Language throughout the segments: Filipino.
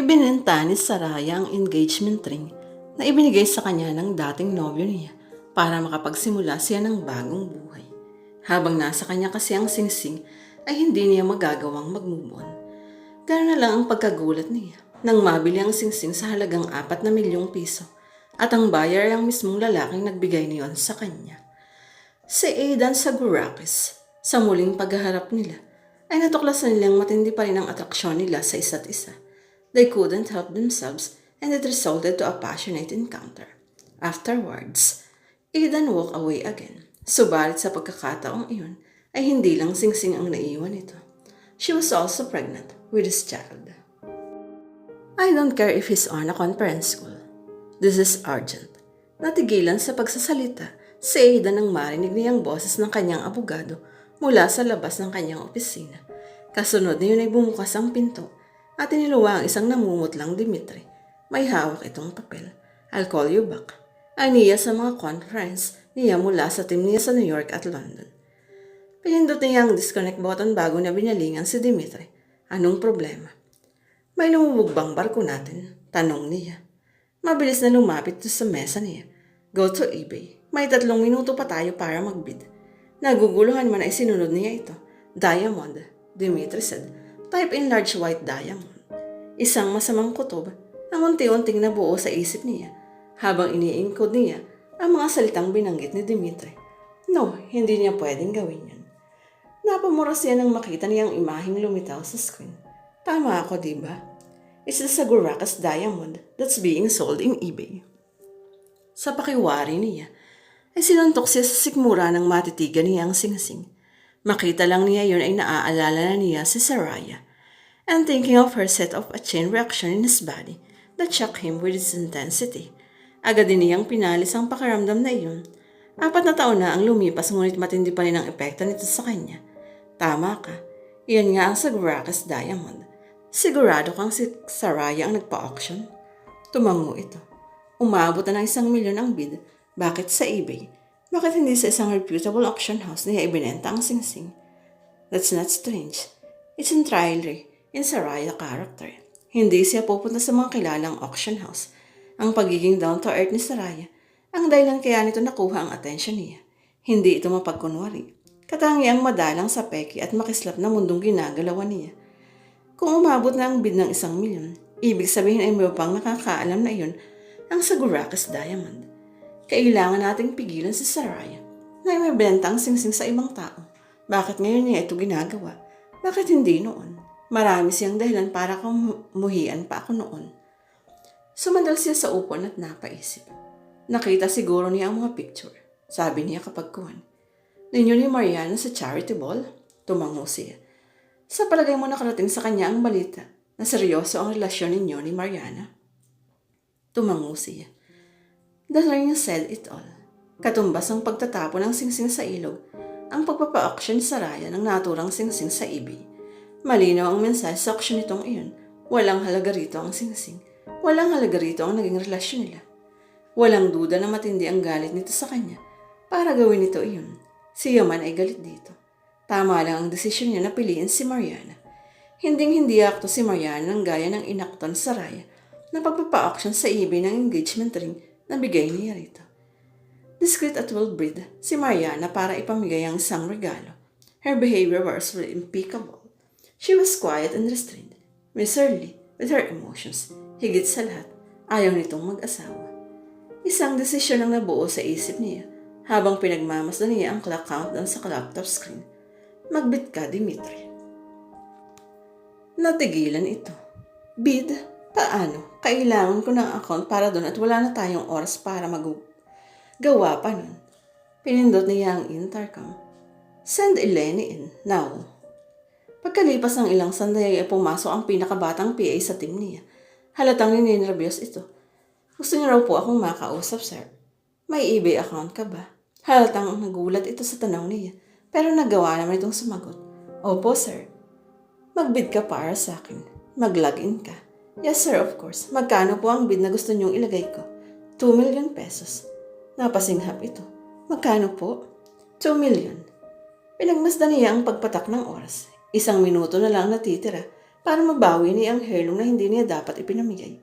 Ibinenta ni Saraya ang engagement ring na ibinigay sa kanya ng dating nobyo niya para makapagsimula siya ng bagong buhay. Habang nasa kanya kasi ang singsing ay hindi niya magagawang mag-move on. Ganoon na lang ang pagkagulat niya nang mabili ang singsing sa halagang apat na milyong piso at ang buyer ay ang mismong lalaking nagbigay niyon sa kanya. Si Aidan Sagurakis, sa muling paghaharap nila, ay natuklasan nilang matindi pa rin ang atraksyon nila sa isa't isa. They couldn't help themselves and it resulted to a passionate encounter. Afterwards, Aidan walked away again. Subalit sa pagkakataong iyon, ay hindi lang singsing ang naiwan ito. She was also pregnant with his child. I don't care if he's on a conference call. This is urgent. Natigilan sa pagsasalita, si Aidan nang marinig niyang boses ng kanyang abogado mula sa labas ng kanyang opisina. Kasunod na yun ay bumukas ang pinto at iniluwa ang isang namumutlang Dimitri. May hawak itong papel. I'll call you back. Aniya sa mga conference niya mula sa team niya sa New York at London. Pinindot niya ang disconnect button bago niya binalingan si Dimitri. Anong problema? May lumubog bang barko natin? Tanong niya. Mabilis na lumapit sa mesa niya. Go to eBay. May tatlong minuto pa tayo para magbid. Naguguluhan man ay sinunod niya ito. Diamond, Dimitri said. Type in large white diamond. Isang masamang kutob ang unti-unting nabuo sa isip niya habang ini-encode niya ang mga salitang binanggit ni Dimitri. No, hindi niya pwedeng gawin yun. Napamura siya nang makita niyang imaheng lumitaw sa screen. Tama ako, di ba? It's the Sagurakas diamond that's being sold in eBay. Sa pakiwari niya, ay sinuntok siya sa sikmura ng matitigan niya ang singsing. Makita lang niya yun ay naaalala na niya si Saraya. And thinking of her set of a chain reaction in his body that shocked him with its intensity. Agad din niyang pinalis ang pakiramdam na iyon. Apat na taon na ang lumipas ngunit matindi pa rin ang epekto nito sa kanya. Tama ka. Iyan nga ang Sagurakas Diamond. Sigurado kang si Saraya ang nagpa-auction? Tumango ito. Umabot na ng isang milyon ang bid. Bakit sa eBay? Bakit hindi sa isang reputable auction house niya ibinenta ang singsing? That's not strange. It's entirely in Saraya character. Hindi siya pupunta sa mga kilalang auction house. Ang pagiging down-to-earth ni Saraya ang dahilan kaya nito nakuha ang atensyon niya. Hindi ito mapagkunwari. Katangiang madalang sa peki at makislap na mundong ginagalawan niya. Kung umabot na ang bid ng isang milyon, ibig sabihin ay may pang nakakaalam na iyon ang Sagurakis Diamond. Kailangan nating pigilan si Saraya na may benta ang singsing sa ibang tao. Bakit ngayon niya ito ginagawa? Bakit hindi noon? Marami siyang dahilan para kamuhian pa ako noon. Sumandal siya sa upon at napaisip. Nakita siguro niya ang mga picture. Sabi niya kapag kuhan. Ninyo ni Mariana sa charity ball? Tumango siya. Sa palagay mo nakarating sa kanya ang balita na seryoso ang relasyon ninyo ni Mariana? Tumango siya. The ring said it all. Katumbas ang pagtatapon ng singsing sa ilog, ang pagpapa-auction sa raya ng naturang singsing sa eBay. Malinaw ang mensahe sa auction nitong iyon. Walang halaga rito ang singsing. Walang halaga rito ang naging relasyon nila. Walang duda na matindi ang galit nito sa kanya para gawin nito iyon. Si Yaman ay galit dito. Tama lang ang desisyon niya na piliin si Mariana. Hinding-hindi akto si Mariana ng gaya ng inakton sa raya na pagpapa-auction sa eBay ng engagement ring na bigay niya rito. Discreet at well-bred si Mariana para ipamigay ang isang regalo. Her behavior was impeccable. She was quiet and restrained, miserly with her emotions. Higit sa lahat, ayaw nitong mag-asawa. Isang desisyon ang nabuo sa isip niya habang pinagmamasdan niya ang clock countdown sa laptop screen. Magbit ka, Dimitri. Natigilan ito. Bid, paano? Kailangan ko ng account para doon at wala na tayong oras para mag gawa pa nun. Pinindot niya ang intercom. Send Eleni in, now. Pagkalipas ng ilang sandali ay pumasok ang pinakabatang PA sa team niya. Halatang ninenervyos ito. Gusto niya raw po akong makausap, sir. May eBay account ka ba? Halatang nagulat ito sa tanong niya. Pero nagawa naman itong sumagot. Opo, sir. Magbid ka para sa akin. Mag-login ka. Yes, sir, of course. Magkano po ang bid na gusto niyong ilagay ko? 2 million pesos. Napasinghap ito. Magkano po? 2 million. Pinagmasdan niya ang pagpatak ng oras. Isang minuto na lang natitira para mabawi niya ang heirloom na hindi niya dapat ipinamigay.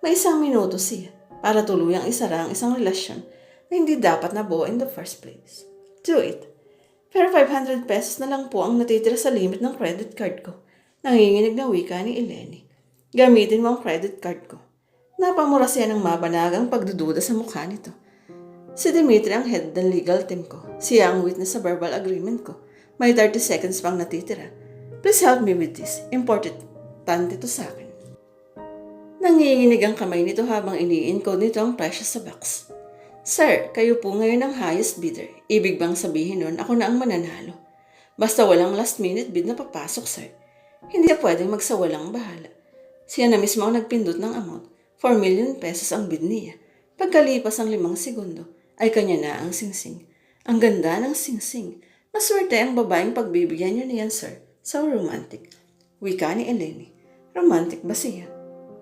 May isang minuto siya para tuluyang isara ang isang relasyon na hindi dapat nabuo in the first place. Do it. Pero 500 pesos na lang po ang natitira sa limit ng credit card ko. Nanginginig na wika ni Eleni. Gamitin mo ang credit card ko. Napamura siya ng mabanagang pagdududa sa mukha nito. Si Dimitri ang head ng legal team ko. Siya ang witness sa verbal agreement ko. May 30 seconds pang natitira. Please help me with this. Important ito sa akin. Nanginginig ang kamay nito habang ini-encode nito ang presyo sa box. Sir, kayo po ngayon ang highest bidder. Ibig bang sabihin nun ako na ang mananalo? Basta walang last minute bid na papasok, sir. Hindi pwedeng magsawalang bahala. Siya na mismo ang nagpindot ng amount. 4 million pesos ang bid niya. Pagkalipas ang limang segundo, ay kanya na ang singsing. Ang ganda ng singsing. Maswerte ang babaeng pagbibigyan niyo niyan, sir. So romantic. Wika ni Eleni. Romantic ba siya?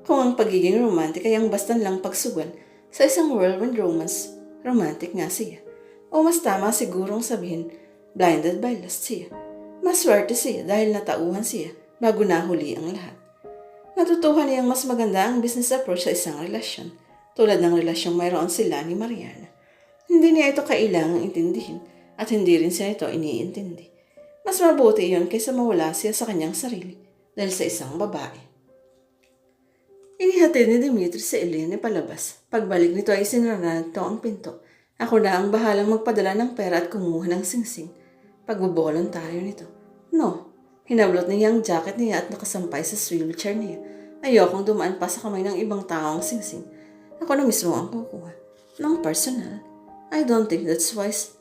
Kung ang pagiging romantic ay ang bastan lang pagsugal sa isang whirlwind romance, romantic nga siya. O mas tama sigurong sabihin, blinded by lust siya. Maswerte siya dahil natauhan siya bago nahuli ang lahat. Natutuhan niyang mas maganda ang business approach sa isang relasyon, tulad ng relasyong mayroon sila ni Mariana. Hindi niya ito kailangang intindihin at hindi rin siya ito iniintindi. Mas mabuti iyon kaysa mawala siya sa kanyang sarili dahil sa isang babae. Inihatid ni Dimitri si Elene palabas. Pagbalik nito ay sinara nito ang pinto. Ako na ang bahalang magpadala ng pera at kumuha ng singsing. Pagbobolontaryo nito. No. Hinablot niya ang jacket niya at nakasampay sa wheelchair niya. Ayokong dumaan pa sa kamay ng ibang tao ang singsing. Ako na mismo ang kukuha. Nang personal. I don't think that's wise.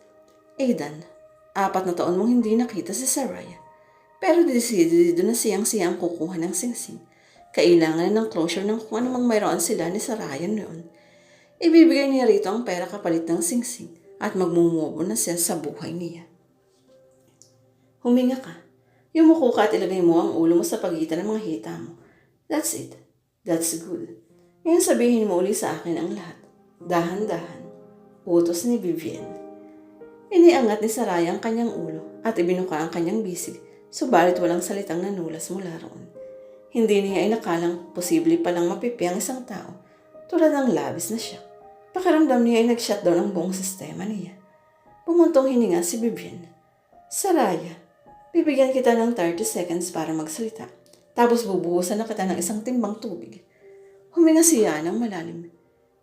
Aidan, apat na taon mong hindi nakita si Saraya. Pero decidido na siyang siyang kukuha ng singsing. Kailangan ng closure ng kung anumang mayroon sila ni Saraya noon. Ibibigay niya rito ang pera kapalit ng singsing at magmumubo na siya sa buhay niya. Huminga ka. Yumuko ka at ilagay mo ang ulo mo sa pagitan ng mga hita mo. That's it. That's good. Ngayon sabihin mo uli sa akin ang lahat. Dahan-dahan. Utos ni Vivian. Iniangat ni Saraya ang kanyang ulo at ibinuka ang kanyang bisig, subalit walang salitang nanulas mula roon. Hindi niya inakalang posible palang mapipi ang isang tao, tulad ng labis na siya. Pakiramdam niya ay nag-shutdown ang buong sistema niya. Pumuntong hininga si Vivian. Saraya, bibigyan kita ng 30 seconds para magsalita. Tapos bubuhusan na kita ng isang timbang tubig. Huminga siya ng malalim.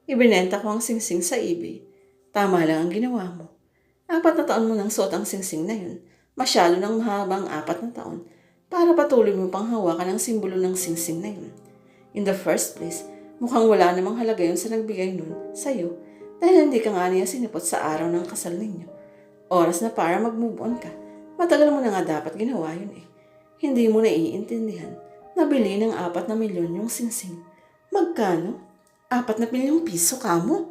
Ibinenta ko ang singsing sa eBay. Tama lang ang ginawa mo. Apat na taon mo nang suot ang singsing na yun. Masyado nang mahabang apat na taon para patuloy mo pang hawakan ang simbolo ng singsing na yun. In the first place, mukhang wala namang halaga yun sa nagbigay nun sa'yo dahil hindi ka nga niya sinipot sa araw ng kasal ninyo. Oras na para mag-move on ka. Matagal mo na nga dapat ginawa yun eh. Hindi mo naiintindihan. Nabili ng apat na milyon yung singsing. Magkano? Apat na milyong piso ka mo?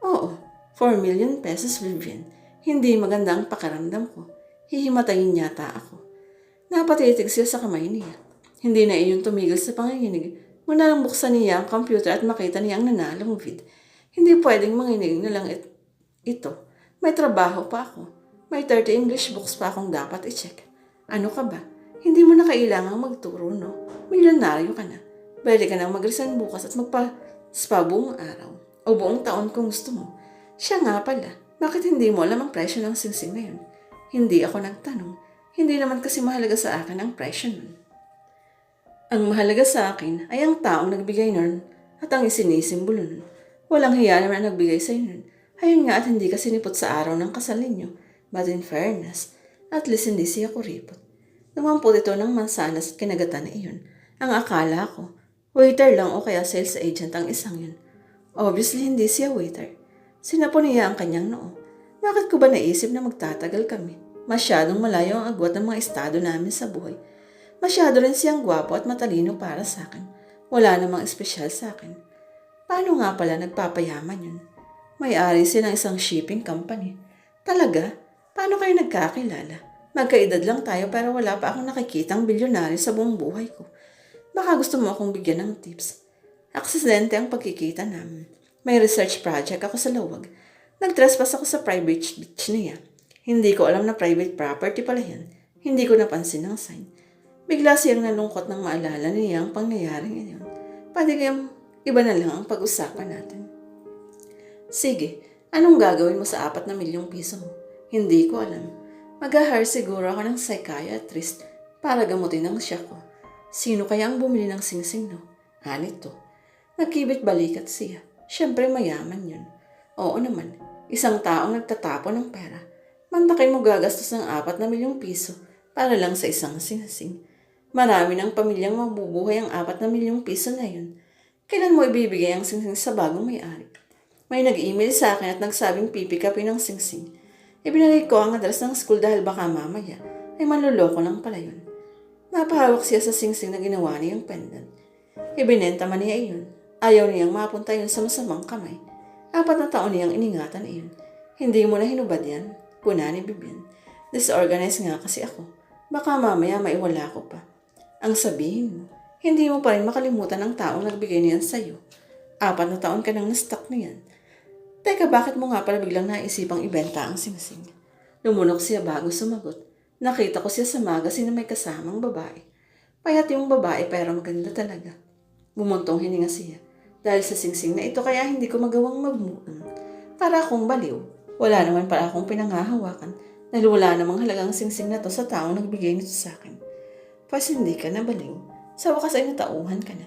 Oo, 4 million pesos, Vivian. Hindi maganda ang pakaramdam ko. Hihimatayin yata ako. Napatitig siya sa kamay niya. Hindi na iyon tumigil sa panginginig. Muna lang buksan niya ang computer at makita niya ang nanalong vid. Hindi pwedeng manginig na lang it- ito. May trabaho pa ako. May 30 English books pa akong dapat i-check. Ano ka ba? Hindi mo na kailangang magturo, no? Milyonaryo ka na. Pwede ka nang mag-resign bukas at magpa-spa buong araw. O buong taon kung gusto mo. Siya nga pala. Bakit hindi mo alam ang presyo ng singsing na yun? Hindi ako nagtanong. Hindi naman kasi mahalaga sa akin ang presyo nun. Ang mahalaga sa akin ay ang taong nagbigay nun at ang isinisimbolo nun. Walang hiya naman ang nagbigay sa nun. Ayun nga at hindi ka sinipot sa araw ng kasal ninyo. But in fairness, at least hindi siya kuripot. Lumampot ito ng mansanas at kinagatan na iyon. Ang akala ko, waiter lang o kaya sales agent ang isang yun. Obviously, hindi siya waiter. Sinapo niya ang kanyang noo. Bakit ko ba naisip na magtatagal kami? Masyadong malayo ang agwat ng mga estado namin sa buhay. Masyado rin siyang gwapo at matalino para sa akin. Wala namang espesyal sa akin. Paano nga pala nagpapayaman yun? May-ari siya ng isang shipping company. Talaga? Paano kayo nagkakilala? Magkaedad lang tayo pero wala pa akong nakikitang bilyonaryo sa buong buhay ko. Baka gusto mo akong bigyan ng tips. Aksidente ang pagkikita namin. May research project ako sa lawag. Nag-trespass ako sa private beach niya. Hindi ko alam na private property pala yan. Hindi ko napansin ang sign. Bigla siyang nalungkot nang maalala niya ang pangyayaring iyon. Pwede kayang iba na lang ang pag-usapan natin. Sige, anong gagawin mo sa apat na milyong piso mo? Hindi ko alam. Mag-hire siguro ako ng psychiatrist para gamutin ang siya ko. Sino kaya ang bumili ng singsing, no? Anito. Nagkibit balikat siya. Siyempre mayaman yun. Oo naman, isang taong nagtatapon ng pera. Mantakin mo gagastos ng apat na milyong piso para lang sa isang singsing. Marami ng pamilyang mabubuhay ang apat na milyong piso na yun. Kailan mo ibibigay ang singsing sa bagong may-ari? May nag-email sa akin at nagsabing pipikapin ng singsing. Ibinigay ko ang address ng school dahil baka mamaya ay manluloko lang pala yun. Napahawak siya sa singsing na ginawa niyang pendant. Ibinenta man niya iyon. Ayaw niyang mapunta yun sa masamang kamay. Apat na taon niyang iningatan iyon. Hindi mo na hinubad yan. Puna ni Bibian. Disorganized nga kasi ako. Baka mamaya maiwala ko pa. Ang sabihin mo, hindi mo pa rin makalimutan ang taong nagbigay niyan sa'yo. Apat na taon ka nang na-stuck niyan. Teka, bakit mo nga pala biglang naisipang ibenta ang singsing? Lumunok siya bago sumagot. Nakita ko siya sa magazine na may kasamang babae. Payat yung babae pero maganda talaga. Bumuntong hininga siya. Dahil sa singsing na ito kaya hindi ko magawang magmuang. Para akong baliw. Wala naman para akong pinangahawakan dahil wala namang halagang singsing na to sa taong nagbigay nito sa akin. Pas hindi ka na baliw. Sa wakas ay natauhan ka na.